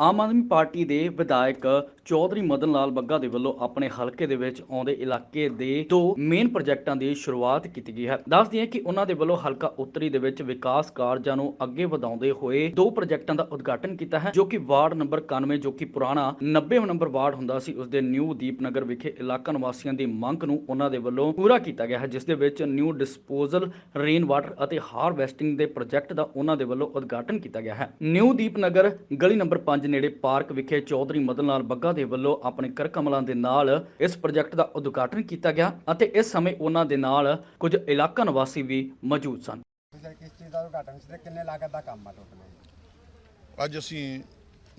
Aam Aadmi party ਦੇ ਵਿਧਾਇਕ ਚੌਧਰੀ ਮਦਨ ਲਾਲ ਬੱਗਾ ਦੇ ਵੱਲੋਂ ਆਪਣੇ ਹਲਕੇ ਦੇ ਵਿੱਚ ਆਉਂਦੇ ਇਲਾਕੇ ਦੇ ਦੋ ਮੇਨ ਪ੍ਰੋਜੈਕਟਾਂ ਦੀ ਸ਼ੁਰੂਆਤ ਕੀਤੀ ਗਈ ਹੈ। ਦੱਸਦੀ ਹੈ ਕਿ ਉਹਨਾਂ ਦੇ ਵੱਲੋਂ ਹਲਕਾ ਉੱਤਰੀ ਦੇ ਵਿੱਚ ਵਿਕਾਸ ਕਾਰਜਾਂ ਨੂੰ ਅੱਗੇ ਵਧਾਉਂਦੇ ਹੋਏ ਦੋ ਪ੍ਰੋਜੈਕਟਾਂ ਦਾ ਉਦਘਾਟਨ ਕੀਤਾ ਹੈ, ਜੋ ਕਿ ਵਾਰਡ ਨੰਬਰ 91 ਜੋ ਕਿ ਪੁਰਾਣਾ 90 ਨੰਬਰ ਵਾਰਡ ਹੁੰਦਾ ਸੀ, ਉਸ ਦੇ ਨਿਊ ਦੀਪਨਗਰ ਵਿਖੇ ਇਲਾਕਾ ਨਿਵਾਸੀਆਂ ਦੀ ਮੰਗ ਨੂੰ ਉਹਨਾਂ ਦੇ ਵੱਲੋਂ ਪੂਰਾ ਕੀਤਾ ਗਿਆ ਹੈ, ਜਿਸ ਦੇ ਵਿੱਚ ਨਿਊ ਡਿਸਪੋਜ਼ਲ ਰੇਨ ਵਾਟਰ ਅਤੇ ਹਾਰਵੈਸਟਿੰਗ ਦੇ ਪ੍ਰੋਜੈਕਟ ਦਾ ਉਹਨਾਂ ਦੇ ਵੱਲੋਂ ਉਦਘਾਟਨ ਕੀਤਾ ਗਿਆ ਹੈ। ਨਿਊ ਦੀਪਨਗਰ ਗਲੀ ਨੰਬਰ 5 ਨੇੜੇ ਪਾਰਕ ਵਿਖੇ ਚੌਧਰੀ ਮਦਨ ਲਾਲ ਬੱਗਾ ਦੇ ਵੱਲੋਂ ਆਪਣੇ ਕਰ ਕਮਲਾਂ ਦੇ ਨਾਲ ਇਸ ਪ੍ਰੋਜੈਕਟ ਦਾ ਉਦਘਾਟਨ ਕੀਤਾ ਗਿਆ ਅਤੇ ਇਸ ਸਮੇਂ ਉਹਨਾਂ ਦੇ ਨਾਲ ਕੁਝ ਇਲਾਕਾ ਨਿਵਾਸੀ ਵੀ ਮੌਜੂਦ ਸਨ। ਤੁਸੀਂ ਕਿਸ ਚੀਜ਼ ਦਾ ਉਦਘਾਟਨ ਸੀ ਤੇ ਕਿੰਨੇ ਲਾਗਤ ਦਾ ਕੰਮ ਆ ਟੋਟਲ ਅੱਜ ਅਸੀਂ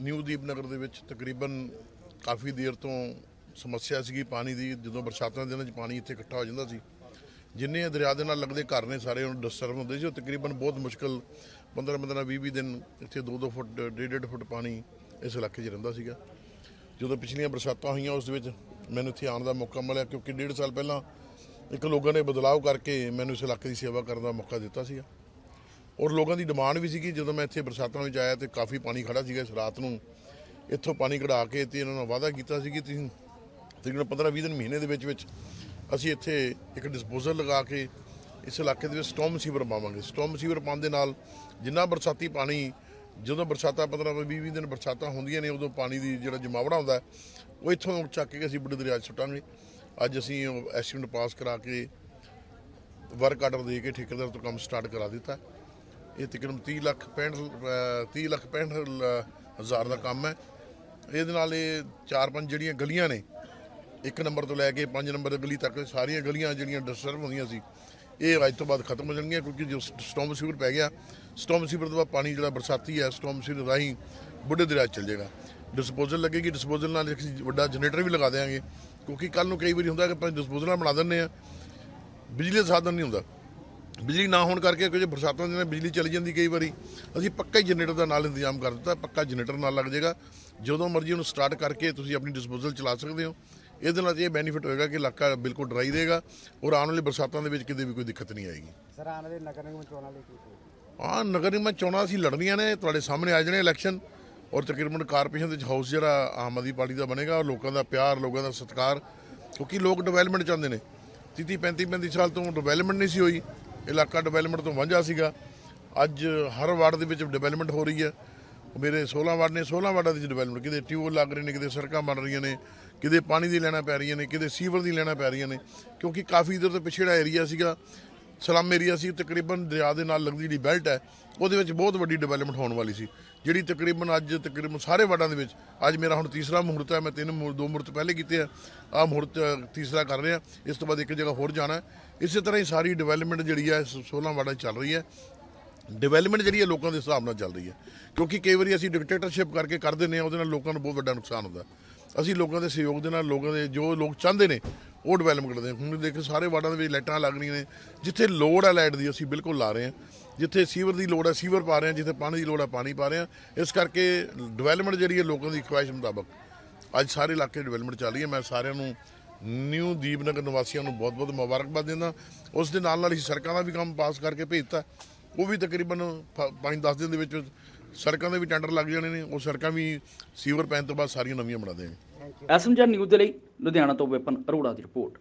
ਨਿਊ ਦੀਪਨਗਰ ਦੇ ਵਿੱਚ ਤਕਰੀਬਨ ਕਾਫੀ ਦੇਰ ਤੋਂ ਸਮੱਸਿਆ ਸੀਗੀ ਪਾਣੀ ਦੀ ਜਦੋਂ ਬਰਸਾਤਾਂ ਦੇ ਦਿਨਾਂ 'ਚ ਪਾਣੀ ਇੱਥੇ ਇਕੱਠਾ ਹੋ ਜਾਂਦਾ ਸੀ। ਜਿੰਨੇ ਦਰਿਆ ਦੇ ਨਾਲ ਲੱਗਦੇ ਘਰ ਨੇ ਸਾਰੇ ਉਹਨੂੰ ਡਿਸਟਰਬ ਹੁੰਦੇ ਸੀ ਉਹ ਤਕਰੀਬਨ ਬਹੁਤ ਮੁਸ਼ਕਲ 15 15 20 20 ਦਿਨ ਇੱਥੇ 2 2 ਫੁੱਟ 1.5 1.5 ਫੁੱਟ ਪਾਣੀ ਇਸ ਇਲਾਕੇ 'ਚ ਰਹਿੰਦਾ ਸੀਗਾ। ਜਦੋਂ ਪਿਛਲੀਆਂ ਬਰਸਾਤਾਂ ਹੋਈਆਂ, ਉਸ ਦੇ ਵਿੱਚ ਮੈਨੂੰ ਇੱਥੇ ਆਉਣ ਦਾ ਮੌਕਾ ਮਿਲਿਆ ਕਿਉਂਕਿ ਡੇਢ ਸਾਲ ਪਹਿਲਾਂ ਇੱਕ ਲੋਕਾਂ ਨੇ ਬਦਲਾਅ ਕਰਕੇ ਮੈਨੂੰ ਇਸ ਇਲਾਕੇ ਦੀ ਸੇਵਾ ਕਰਨ ਦਾ ਮੌਕਾ ਦਿੱਤਾ ਸੀਗਾ। ਔਰ ਲੋਕਾਂ ਦੀ ਡਿਮਾਂਡ ਵੀ ਸੀਗੀ, ਜਦੋਂ ਮੈਂ ਇੱਥੇ ਬਰਸਾਤਾਂ ਵਿੱਚ ਆਇਆ ਤੇ ਕਾਫੀ ਪਾਣੀ ਖੜਾ ਸੀਗਾ ਇਸ ਰਾਤ ਨੂੰ। ਇੱਥੋਂ ਪਾਣੀ ਕਢਾ ਕੇ ਤੇ ਇਹਨਾਂ ਨਾਲ ਵਾਅਦਾ ਕੀਤਾ ਸੀ ਕਿ ਤੁਸੀਂ ਤਕਰੀਬਨ 15 20 ਦਿਨ ਮਹੀਨੇ ਦੇ ਵਿੱਚ ਵਿੱਚ ਅਸੀਂ ਇੱਥੇ ਇੱਕ ਡਿਸਪੋਜ਼ਲ ਲਗਾ ਕੇ ਇਸ ਇਲਾਕੇ ਦੇ ਵਿੱਚ ਸਟਾਰਮ ਸੀਵਰ ਪਾਵਾਂਗੇ। ਸਟਾਰਮ ਸੀਵਰ ਪਾਉਣ ਦੇ ਨਾਲ ਜਿੰਨਾ ਬਰਸਾਤੀ ਪਾਣੀ ਜਦੋਂ ਬਰਸਾਤਾਂ 15 20 20 ਦਿਨ ਬਰਸਾਤਾਂ ਹੁੰਦੀਆਂ ਨੇ, ਉਦੋਂ ਪਾਣੀ ਦੀ ਜਿਹੜਾ ਜਮਾਵੜਾ ਹੁੰਦਾ ਉਹ ਇੱਥੋਂ ਚੱਕ ਕੇ ਅਸੀਂ ਬੁੱਢੇ ਦਰਿਆ 'ਚ ਸੁੱਟਾਂਗੇ। ਅੱਜ ਅਸੀਂ ਐਸਟੀਮੇਟ ਪਾਸ ਕਰਾ ਕੇ ਵਰਕ ਆਰਡਰ ਦੇ ਕੇ ਠੇਕੇਦਾਰ ਤੋਂ ਕੰਮ ਸਟਾਰਟ ਕਰਾ ਦਿੱਤਾ। ਇਹ ਤਕਰੀਬਨ 30 ਲੱਖ 65 ਅਹ 30 ਲੱਖ 65 ਹਜ਼ਾਰ ਦਾ ਕੰਮ ਹੈ। ਇਹਦੇ ਨਾਲ ਇਹ ਚਾਰ ਪੰਜ ਜਿਹੜੀਆਂ ਗਲੀਆਂ ਨੇ, ਇੱਕ ਨੰਬਰ ਤੋਂ ਲੈ ਕੇ 5 ਨੰਬਰ ਗਲੀ ਤੱਕ ਸਾਰੀਆਂ ਗਲੀਆਂ ਜਿਹੜੀਆਂ ਡਿਸਟਰਬ ਹੁੰਦੀਆਂ ਸੀ ਇਹ ਅੱਜ ਤੋਂ ਬਾਅਦ ਖਤਮ ਹੋ ਜਾਣਗੀਆਂ ਕਿਉਂਕਿ ਜੋ ਸਟੋਮ ਸੀਵਰ ਪੈ ਗਿਆ, ਸਟੋਮ ਸੀਵਰ ਤੋਂ ਬਾਅਦ ਪਾਣੀ ਜਿਹੜਾ ਬਰਸਾਤੀ ਹੈ, ਸਟੋਮ ਸੀਵਰ ਰਾਹੀਂ ਬੁੱਢੇ ਦਰਿਆ 'ਚ ਚੱਲ ਜਾਏਗਾ। ਡਿਸਪੋਜ਼ਲ ਲੱਗੇਗੀ ਡਿਸਪੋਜ਼ਲ ਨਾਲ ਅਸੀਂ ਵੱਡਾ ਜਨਰੇਟਰ ਵੀ ਲਗਾ ਦੇਵਾਂਗੇ ਕਿਉਂਕਿ ਕੱਲ ਨੂੰ ਕਈ ਵਾਰੀ ਹੁੰਦਾ ਕਿ ਆਪਾਂ ਡਿਸਪੋਜ਼ਲਾਂ ਬਣਾ ਦਿੰਦੇ ਆ ਬਿਜਲੀ ਦਾ ਸਾਧਨ ਨਹੀਂ ਹੁੰਦਾ। ਬਿਜਲੀ ਨਾ ਹੋਣ ਕਰਕੇ ਕੁਝ ਬਰਸਾਤਾਂ ਦੇ ਨਾਲ ਬਿਜਲੀ ਚਲੀ ਜਾਂਦੀ ਕਈ ਵਾਰੀ, ਅਸੀਂ ਪੱਕਾ ਹੀ ਜਨਰੇਟਰ ਦਾ ਨਾਲ ਇੰਤਜ਼ਾਮ ਕਰ ਦਿੱਤਾ, ਪੱਕਾ ਜਨਰੇਟਰ ਨਾਲ ਲੱਗ ਜਾਏਗਾ। ਜਦੋਂ ਮਰਜ਼ੀ ਉਹਨੂੰ ਸਟਾਰਟ ਕਰਕੇ ਤੁਸੀਂ ਆਪਣੀ ਡਿਸਪੋਜ਼ਲ ਚਲਾ ਸਕਦੇ ਹੋ। ਇਹਦੇ ਨਾਲ ਇਹ ਬੈਨੀਫਿਟ ਹੋਏਗਾ ਕਿ ਇਲਾਕਾ ਬਿਲਕੁਲ ਡਰਾਈ ਰਹੇਗਾ ਔਰ ਆਉਣ ਵਾਲੀ ਬਰਸਾਤਾਂ ਦੇ ਵਿੱਚ ਕਿਤੇ ਵੀ ਕੋਈ ਦਿੱਕਤ ਨਹੀਂ ਆਏਗੀ। ਸਰ ਆਉਣ ਵਾਲੇ ਨਗਰ ਨਿਗਮ ਚੋਣਾਂ ਲਈ ਕੀ? ਹਾਂ? ਨਗਰ ਨਿਗਮ ਚੋਣਾਂ ਅਸੀਂ ਲੜਨੀਆਂ ਨੇ ਤੁਹਾਡੇ ਸਾਹਮਣੇ ਆ ਜਾਣੇ ਇਲੈਕਸ਼ਨ ਔਰ ਤਕਰੀਬਨ ਕਾਰਪੋਰੇਸ਼ਨ ਦੇ ਵਿੱਚ ਹਾਊਸ ਜਿਹੜਾ ਆਮ ਆਦਮੀ ਪਾਰਟੀ ਦਾ ਬਣੇਗਾ ਔਰ ਲੋਕਾਂ ਦਾ ਪਿਆਰ ਲੋਕਾਂ ਦਾ ਸਤਿਕਾਰ ਕਿਉਂਕਿ ਲੋਕ ਡਿਵੈਲਪਮੈਂਟ ਚਾਹੁੰਦੇ ਨੇ। 30 35 35 ਸਾਲ ਤੋਂ ਡਿਵੈਲਪਮੈਂਟ ਨਹੀਂ ਸੀ ਹੋਈ ਇਲਾਕਾ ਡਿਵੈਲਪਮੈਂਟ ਤੋਂ ਵਾਂਝਾ ਸੀਗਾ। ਅੱਜ ਹਰ ਵਾਰਡ ਦੇ ਵਿੱਚ ਡਿਵੈਲਪਮੈਂਟ ਹੋ ਰਹੀ ਹੈ। ਮੇਰੇ 16 ਵਾਰਡ ਨੇ 16 ਵਾਰਡਾਂ ਦੀ ਡਿਵੈਲਪਮੈਂਟ ਕਿਤੇ ਟਿਊਬਲ ਲੱਗ ਰਹੇ ਨੇ, ਕਿਤੇ ਸੜਕਾਂ ਬਣ ਰਹੀਆਂ ਨੇ, ਕਿਤੇ ਪਾਣੀ ਦੀ ਲੈਣਾ ਪੈ ਰਹੀਆਂ ਨੇ, ਕਿਤੇ ਸੀਵਰ ਦੀ ਲੈਣਾ ਪੈ ਰਹੀਆਂ ਨੇ, ਕਿਉਂਕਿ ਕਾਫੀ ਇਧਰ ਤੋਂ ਪਿਛੜਾ ਏਰੀਆ ਸੀਗਾ, ਸਲਮ ਏਰੀਆ ਸੀ ਤਕਰੀਬਨ ਦਰਿਆ ਦੇ ਨਾਲ ਲੱਗਦੀ ਜਿਹੜੀ ਬੈਲਟ ਹੈ, ਉਹਦੇ ਵਿੱਚ ਬਹੁਤ ਵੱਡੀ ਡਿਵੈਲਪਮੈਂਟ ਹੋਣ ਵਾਲੀ ਸੀ। ਜਿਹੜੀ ਤਕਰੀਬਨ ਅੱਜ, ਤਕਰੀਬਨ ਸਾਰੇ ਵਾਰਡਾਂ ਦੇ ਵਿੱਚ, ਅੱਜ ਮੇਰਾ ਹੁਣ ਤੀਸਰਾ ਮੁਹੂਰਤ ਹੈ, ਮੈਂ ਤਿੰਨ ਮੁਹੂਰਤ ਦੋ ਮਹੂਰਤ ਪਹਿਲੇ ਕੀਤੇ ਆ ਆ ਮਹੂਰਤ ਤੀਸਰਾ ਕਰ ਰਿਹਾ, ਇਸ ਤੋਂ ਬਾਅਦ ਇੱਕ ਜਗ੍ਹਾ ਹੋਰ ਜਾਣਾ ਇਸੇ ਤਰ੍ਹਾਂ ਹੀ ਸਾਰੀ ਡਿਵੈਲਪਮੈਂਟ ਜਿਹੜੀ ਹੈ 16 ਵਾਰਡਾਂ 'ਚ ਚੱਲ ਰਹੀ ਹੈ। ਡਿਵੈਲਪਮੈਂਟ ਜਿਹੜੀ ਹੈ ਲੋਕਾਂ ਦੇ ਹਿਸਾਬ ਨਾਲ ਚੱਲ ਰਹੀ ਹੈ। ਕਿਉਂਕਿ ਕਈ ਵਾਰੀ ਅਸੀਂ ਡਿਕਟੇਟਰਸ਼ਿਪ ਕਰਕੇ ਕਰ ਦਿੰਦੇ ਹਾਂ, ਉਹਦੇ ਨਾਲ ਲੋਕਾਂ ਨੂੰ ਬਹੁਤ ਵੱਡਾ ਨੁਕਸਾਨ ਹੁੰਦਾ। ਅਸੀਂ ਲੋਕਾਂ ਦੇ ਸਹਿਯੋਗ ਦੇ ਨਾਲ ਲੋਕਾਂ ਦੇ ਜੋ ਲੋਕ ਚਾਹੁੰਦੇ ਨੇ, ਉਹ ਡਿਵੈਲਪ ਕਰਦੇ ਹੁਣ ਦੇਖੋ, ਸਾਰੇ ਵਾਰਡਾਂ ਦੇ ਵਿੱਚ ਲਾਈਟਾਂ ਲੱਗ ਰਹੀਆਂ ਨੇ। ਜਿੱਥੇ ਲੋੜ ਹੈ ਲਾਈਟ ਦੀ, ਅਸੀਂ ਬਿਲਕੁਲ ਲਾ ਰਹੇ ਹਾਂ। ਜਿੱਥੇ ਸੀਵਰ ਦੀ ਲੋੜ ਹੈ, ਸੀਵਰ ਪਾ ਰਹੇ ਹਾਂ। ਜਿੱਥੇ ਪਾਣੀ ਦੀ ਲੋੜ ਹੈ, ਪਾਣੀ ਪਾ ਰਹੇ ਹਾਂ। ਇਸ ਕਰਕੇ ਡਿਵੈਲਪਮੈਂਟ ਜਿਹੜੀ ਹੈ ਲੋਕਾਂ ਦੀ ਖੁਆਇਸ਼ ਮੁਤਾਬਕ ਅੱਜ ਸਾਰੇ ਇਲਾਕੇ ਡਿਵੈਲਪਮੈਂਟ ਚੱਲ ਰਹੀ ਹੈ। ਮੈਂ ਸਾਰਿਆਂ ਨੂੰ, ਨਿਊ ਦੀਪਨਗਰ ਨਿਵਾਸੀਆਂ ਨੂੰ ਬਹੁਤ-ਬਹੁਤ ਮੁਬਾਰਕਬਾਦ ਦਿੰਦਾ। ਉਸ ਦੇ ਨਾਲ ਨਾਲ ਅਸੀਂ ਸੜਕਾਂ ਦਾ ਵੀ ਕੰਮ ਪਾਸ ਕਰਕੇ ਭੇਜਤਾ। ਉਹ ਵੀ ਤਕਰੀਬਨ 5-10 ਦਿਨ ਦੇ ਵਿੱਚ ਸੜਕਾਂ ਦੇ ਵੀ ਟੈਂਡਰ ਲੱਗ ਜਾਣੇ ਨੇ, ਉਹ ਸੜਕਾਂ ਵੀ ਸੀਵਰ ਪੈਣ ਤੋਂ ਬਾਅਦ ਸਾਰੀਆਂ ਨਵੀਆਂ ਬਣਾ ਦੇਣਗੇ ਐਸਐਮਜੀ ਨਿਊਜ਼ ਦੇ ਲਈ ਲੁਧਿਆਣਾ ਤੋਂ ਵਿਪਨ ਅਰੋੜਾ ਦੀ ਰਿਪੋਰਟ।